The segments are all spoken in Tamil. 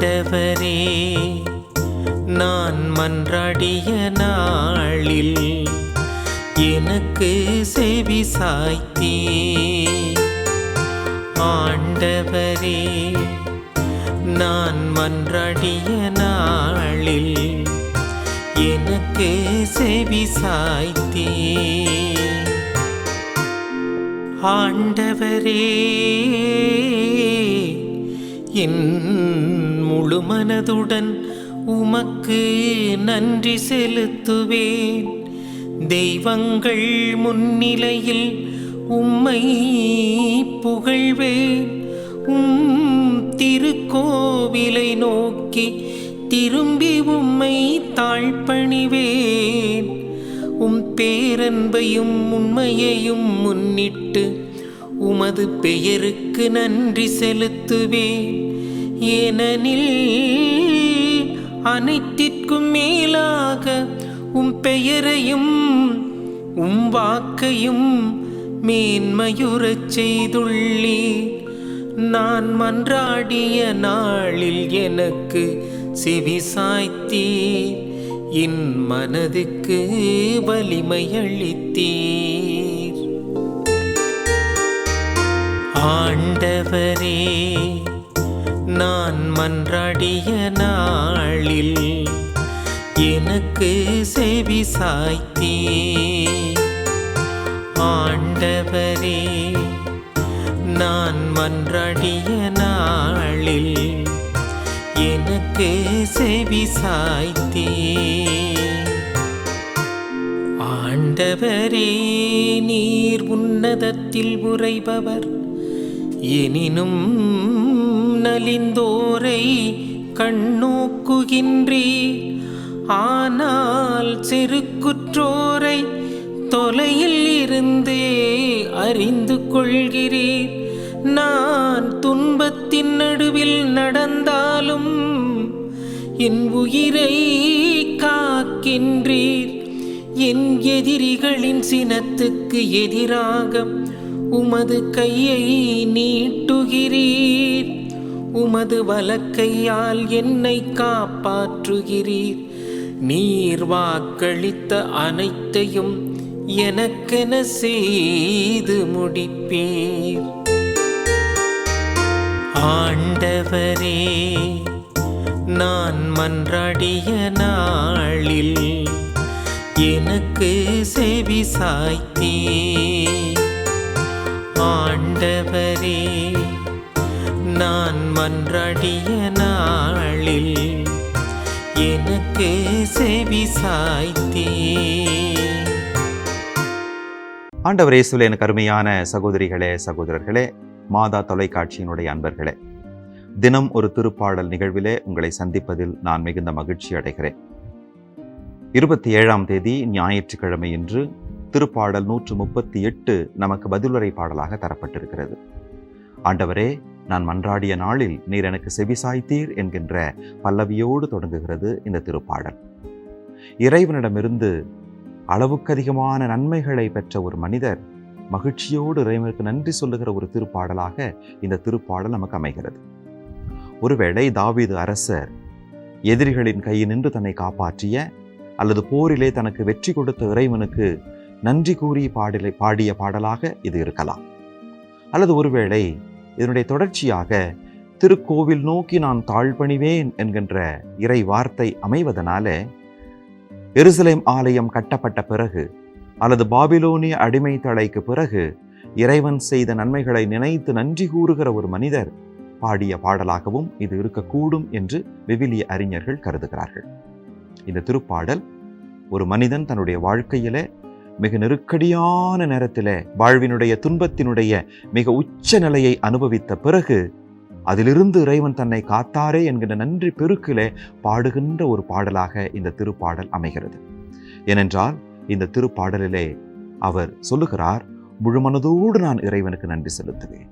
ஆண்டவரே நான் மன்றாடிய நாளில் எனக்கு செவி சாய்த்தீ ஆண்டவரே நான் மன்றாடிய நாளில் எனக்கு செவி சாய்த்தீ ஆண்டவரே என் முழு மனதுடன் உமக்கு நன்றி செலுத்துவேன். தெய்வங்கள் முன்னிலையில் உம்மை புகழ்வேன். உம் திருக்கோவிலை நோக்கி திரும்பி உம்மை தாழ்பணிவேன் உம் பேரன்பையும் உண்மையையும் முன்னிட்டு உமது பெயருக்கு நன்றி செலுத்துவேன். ஏனெனில் அனைத்திற்கும் மேலாக உம் பெயரையும் உம் வாக்கையும் மேன்மையுறச் செய்துள்ளே நான் மன்றாடிய நாளில் எனக்கு செவி சாய்த்தீர். என் மனதுக்கு வலிமை ஆண்டவரே நான் மன்றாடிய நாளில் எனக்கு செவி சாய்த்தீர் ஆண்டவரே நான் மன்றாடிய நாளில் எனக்கு செவி சாய்த்தே ஆண்டவரே நீர் உன்னதத்தில் உறைபவர். எனினும் நலிந்தோரை கண்ணோக்குகின்றே. ஆனால் செருக்குற்றோரை தொலையில் இருந்தே அறிந்து கொள்கிறேன் நான் துன்பத்தின் நடுவில் நடந்தாலும் என் உயிரை காக்கின்றீர். என் எதிரிகளின் சினத்துக்கு எதிராக உமது கையை நீட்டுகிறீர். உமது வலக்கையால் என்னை காப்பாற்றுகிறீர். நீர் வாக்களித்த அனைத்தையும் எனக்கென செய்து முடிப்பீர். ஆண்டவரே நான் மன்றாடிய நாளில் எனக்கு செவி சாய்த்தீ ஆண்டவரே நான் மன்றாடிய நாளில் எனக்கு செவி சாய்த்தே. ஆண்டவர் இயேசுவில் எனக்கு அருமையான சகோதரிகளே சகோதரர்களே மாதா தொலைக்காட்சியினுடைய அன்பர்களே தினம் ஒரு திருப்பாடல் நிகழ்விலே உங்களை சந்திப்பதில் நான் மிகுந்த மகிழ்ச்சி அடைகிறேன். இருபத்தி ஏழாம் தேதி ஞாயிற்றுக்கிழமை இன்று திருப்பாடல் நூற்று முப்பத்தி எட்டு நமக்கு பதிலுரை பாடலாக தரப்பட்டிருக்கிறது. ஆண்டவரே நான் மன்றாடிய நாளில் நீர் எனக்கு செவிசாய்த்தீர் என்கின்ற பல்லவியோடு தொடங்குகிறது இந்த திருப்பாடல். இறைவனிடமிருந்து அளவுக்கு அதிகமான நன்மைகளை பெற்ற ஒரு மனிதர் மகிழ்ச்சியோடு இறைவனுக்கு நன்றி சொல்லுகிற ஒரு திருப்பாடலாக இந்த திருப்பாடல் நமக்கு அமைகிறது. ஒருவேளை தாவீது அரசர் எதிரிகளின் கையில் நின்று தன்னை காப்பாற்றிய அல்லது போரிலே தனக்கு வெற்றி கொடுத்த இறைவனுக்கு நன்றி கூறி பாடலை பாடிய பாடலாக இது இருக்கலாம். அல்லது ஒருவேளை இதனுடைய தொடர்ச்சியாக திருக்கோவில் நோக்கி நான் தாழ்பணிவேன் என்கின்ற இறை வார்த்தை அமைவதனால எருசலேம் ஆலயம் கட்டப்பட்ட பிறகு அல்லது பாபிலோனிய அடிமை தலைக்கு பிறகு இறைவன் செய்த நன்மைகளை நினைத்து நன்றி கூறுகிற ஒரு மனிதர் பாடிய பாடலாகவும் இது இருக்கக்கூடும் என்று விவிலிய அறிஞர்கள் கருதுகிறார்கள். இந்த திருப்பாடல் ஒரு மனிதன் தன்னுடைய வாழ்க்கையில மிக நெருக்கடியான நேரத்திலே வாழ்வினுடைய துன்பத்தினுடைய மிக உச்ச நிலையை அனுபவித்த பிறகு அதிலிருந்து இறைவன் தன்னை காத்தாரே என்கின்ற நன்றி பெருக்கிலே பாடுகின்ற ஒரு பாடலாக இந்த திருப்பாடல் அமைகிறது. ஏனென்றால் இந்த திருப்பாடலிலே அவர் சொல்லுகிறார் முழுமனதோடு நான் இறைவனுக்கு நன்றி செலுத்துவேன்.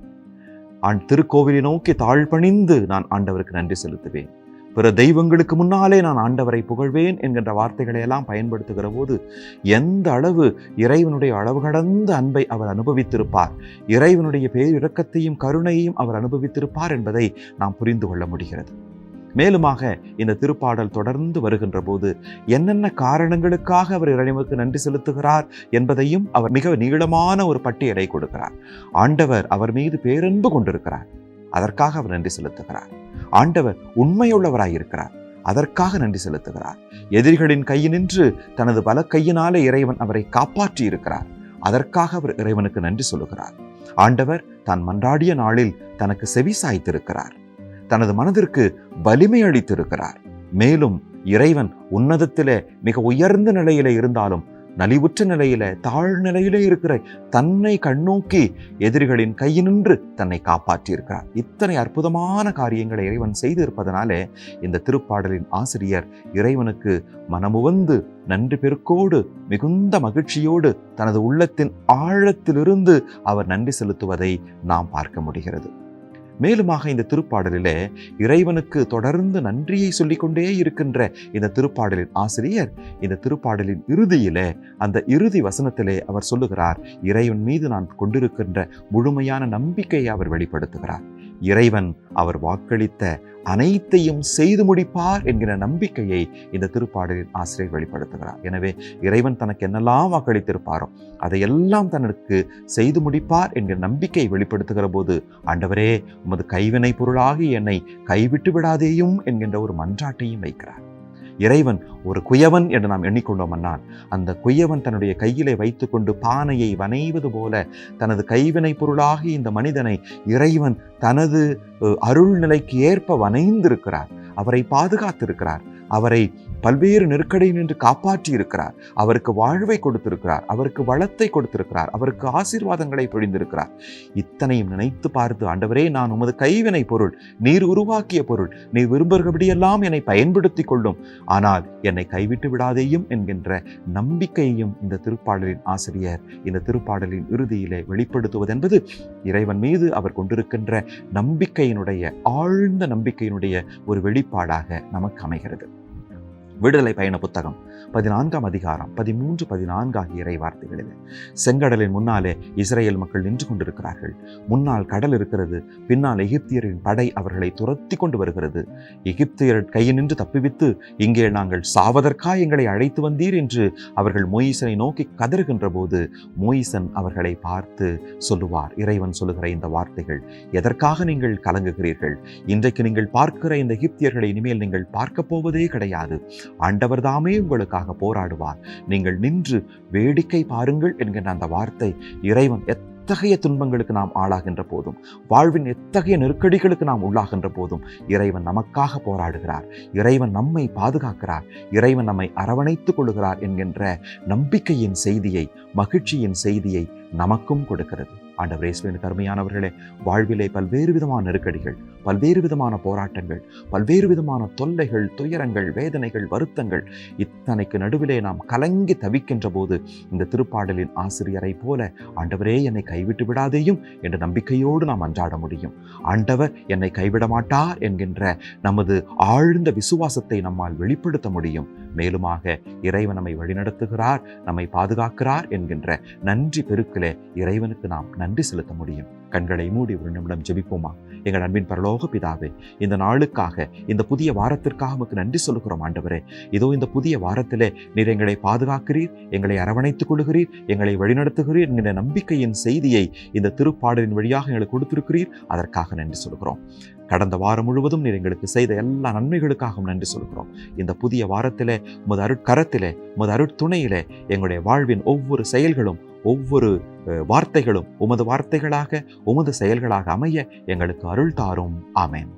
ஆண் திருக்கோவிலை நோக்கி தாழ்பணிந்து நான் ஆண்டவருக்கு நன்றி செலுத்துவேன். பிற தெய்வங்களுக்கு முன்னாலே நான் ஆண்டவரை புகழ்வேன் என்கின்ற வார்த்தைகளை எல்லாம் பயன்படுத்துகிற போது எந்த அளவு இறைவனுடைய அளவு கடந்த அன்பை அவர் அனுபவித்திருப்பார் இறைவனுடைய பேரிரக்கத்தையும் கருணையையும் அவர் அனுபவித்திருப்பார் என்பதை நாம் புரிந்து கொள்ள முடிகிறது. மேலுமாக இந்த திருப்பாடல் தொடர்ந்து வருகின்ற போது என்னென்ன காரணங்களுக்காக அவர் இறைவனுக்கு நன்றி செலுத்துகிறார் என்பதையும் அவர் மிக நீளமான ஒரு பட்டியலை கொடுக்கிறார். ஆண்டவர் அவர் மீது பேரன்பு கொண்டிருக்கிறார். அதற்காக அவர் நன்றி செலுத்துகிறார். ஆண்டவர் உண்மையுள்ளவராய் இருக்கிறார். அதற்காக நன்றி செலுத்துகிறார். எதிரிகளின் கையினின்று தனது பல கையினாலே இறைவன் அவரை காப்பாற்றி இருக்கிறார். அதற்காக அவர் இறைவனுக்கு நன்றி சொல்லுகிறார். ஆண்டவர் தான் மன்றாடிய நாளில் தனக்கு செவி சாய்த்திருக்கிறார். தனது மனதிற்கு வலிமை அளித்திருக்கிறார். மேலும் இறைவன் உன்னதத்திலே மிக உயர்ந்த நிலையிலே இருந்தாலும் நலிவுற்ற நிலையில தாழ்நிலையிலே இருக்கிற தன்னை கண்ணோக்கி எதிரிகளின் கையினின்று தன்னை காப்பாற்றியிருக்கிறார். இத்தனை அற்புதமான காரியங்களை இறைவன் செய்திருப்பதனாலே இந்த திருப்பாடலின் ஆசிரியர் இறைவனுக்கு மனமுவந்து நன்றி பெருக்கோடு மிகுந்த மகிழ்ச்சியோடு தனது உள்ளத்தின் ஆழத்திலிருந்து அவர் நன்றி செலுத்துவதை நாம் பார்க்க முடிகிறது. மேலுமாக இந்த திருப்பாடலிலே இறைவனுக்கு தொடர்ந்து நன்றியை சொல்லிக்கொண்டே இருக்கின்ற இந்த திருப்பாடலின் ஆசிரியர் இந்த திருப்பாடலின் இறுதியிலே அந்த இறுதி வசனத்திலே அவர் சொல்லுகிறார் இறைவன் மீது நான் கொண்டிருக்கின்ற முழுமையான நம்பிக்கையை அவர் வெளிப்படுத்துகிறார். இறைவன் அவர் வாக்களித்த அனைத்தையும் செய்து முடிப்பார் என்கிற நம்பிக்கையை இந்த திருப்பாடலின் ஆசிரியர் வெளிப்படுத்துகிறார். எனவே இறைவன் தனக்கு என்னெல்லாம் வாக்களித்திருப்பாரோ அதையெல்லாம் தனக்கு செய்து முடிப்பார் என்கிற நம்பிக்கையை வெளிப்படுத்துகிற போது ஆண்டவரே உமது கைவினை பொருளாகி என்னை கைவிட்டு விடாதேயும் என்கின்ற ஒரு மன்றாட்டையும் வைக்கிறார். இறைவன் ஒரு குயவன் என்று நாம் எண்ணிக்கொண்டோம்னால் அந்த குயவன் தன்னுடைய கையிலே வைத்துக்கொண்டு பானையை வனைவது போல தனது கைவினை பொருளாகி இந்த மனிதனை இறைவன் தனது அருள் நிலைக்கு ஏற்ப வனைந்திருக்கிறார். அவரை பாதுகாத்திருக்கிறார். அவரை பல்வேறு நெருக்கடியில் நின்று காப்பாற்றி இருக்கிறார். அவருக்கு வாழ்வை கொடுத்திருக்கிறார். அவருக்கு வளத்தை கொடுத்திருக்கிறார். அவருக்கு ஆசீர்வாதங்களை பொழிந்திருக்கிறார். இத்தனையும் நினைத்து பார்த்து ஆண்டவரே நான் உமது கைவினை பொருள் நீர் உருவாக்கிய பொருள் நீர் விரும்புகிறபடியெல்லாம் என்னை பயன்படுத்தி கொள்ளும். ஆனால் என்னை கைவிட்டு விடாதேயும் என்கின்ற நம்பிக்கையையும் இந்த திருப்பாடலின் ஆசிரியர் இந்த திருப்பாடலின் இறுதியிலே வெளிப்படுத்துவதென்பது இறைவன் மீது அவர் கொண்டிருக்கின்ற நம்பிக்கையினுடைய ஆழ்ந்த நம்பிக்கையினுடைய ஒரு வெளிப்பாடாக நமக்கு அமைகிறது. விடுதலை பயண புத்தகம். பதினான்காம் அதிகாரம் பதிமூன்று பதினான்கு ஆகிய இறை வார்த்தைகளில். செங்கடலின் முன்னாலே இஸ்ரேல் மக்கள் நின்று கொண்டிருக்கிறார்கள். முன்னால் கடல் இருக்கிறது பின்னால் எகிப்தியரின் படை அவர்களை துரத்தி கொண்டு வருகிறது. எகிப்தியர் கையை நின்று தப்பிவித்து இங்கே நாங்கள் சாவதற்கா எங்களை அழைத்து வந்தீர்? என்று அவர்கள் மோயிசனை நோக்கி கதறுகின்ற போது மோயிசன் அவர்களை பார்த்து சொல்லுவார் இறைவன் சொல்லுகிற இந்த வார்த்தைகள் எதற்காக நீங்கள் கலங்குகிறீர்கள்? இன்றைக்கு நீங்கள் பார்க்கிற இந்த எகிப்தியர்களை இனிமேல் நீங்கள் பார்க்க போவதே கிடையாது. ஆண்டவர் தாமே உங்களுக்கு உங்களுக்காக போராடுவார். நீங்கள் நின்று வேடிக்கை பாருங்கள் என்கின்ற அந்த வார்த்தை இறைவன் எத்தகைய துன்பங்களுக்கு நாம் ஆளாகின்ற போதும் வாழ்வின் எத்தகைய நெருக்கடிகளுக்கு நாம் உள்ளாகின்ற போதும் இறைவன் நமக்காக போராடுகிறார். இறைவன் நம்மை பாதுகாக்கிறார். இறைவன் நம்மை அரவணைத்துக் கொள்கிறார் என்கின்ற நம்பிக்கையின் செய்தியை மகிழ்ச்சியின் செய்தியை நமக்கும் கொடுக்கிறது. ஆண்டவர் இயேசுவின் கருமையானவர்களே வாழ்விலே பல்வேறு விதமான நெருக்கடிகள் பல்வேறு விதமான போராட்டங்கள் பல்வேறு விதமான தொல்லைகள் துயரங்கள் வேதனைகள் வருத்தங்கள் இத்தனைக்கு நடுவிலே நாம் கலங்கி தவிக்கின்ற போது இந்த திருப்பாடலின் ஆசிரியரை போல ஆண்டவரே என்னை கைவிட்டு விடாதேயும் என்ற நம்பிக்கையோடு நாம் அன்றாட முடியும். ஆண்டவர் என்னை கைவிட மாட்டார் என்கின்ற நமது ஆழ்ந்த விசுவாசத்தை நம்மால் வெளிப்படுத்த முடியும். மேலுமாக இறைவன் நம்மை வழிநடத்துகிறார் நம்மை பாதுகாக்கிறார் என்கின்ற நன்றி பெருக்கிலே இறைவனுக்கு நாம் நன்றி நன்றி செலுத்த முடியும். கண்களை மூடி ஒரு நிமிடம் ஜெபிப்போமா? எங்கள் அன்பின் பரலோக பிதாவே இந்த நாளுக்காக இந்த புதிய வாரத்திற்காக உமக்கு நன்றி சொல்லுகிறோம் ஆண்டவரே. இதோ இந்த புதிய வாரத்திலே நீர் எங்களை பாதுகாக்கிறீர் எங்களை அரவணைத்துக் கொள்கிறீர் எங்களை வழிநடத்துகிறீர் என்கிற நம்பிக்கையின் செய்தியை இந்த திருப்பாடலின் வழியாக எங்களுக்கு கொடுத்திருக்கிறீர். அதற்காக நன்றி சொல்கிறோம் கடந்த வாரம் முழுவதும் நீர் எங்களுக்கு செய்த எல்லா நன்மைகளுக்காகவும் நன்றி சொல்கிறோம். இந்த புதிய வாரத்திலே உமது அருட்கரத்திலே உமது அருட்துணையிலே எங்களுடைய வாழ்வின் ஒவ்வொரு செயல்களும் ஒவ்வொரு வார்த்தைகளும் உமது வார்த்தைகளாக உமது செயல்களாக அமைய எங்களுக்கு அருள் தாரும். ஆமேன்.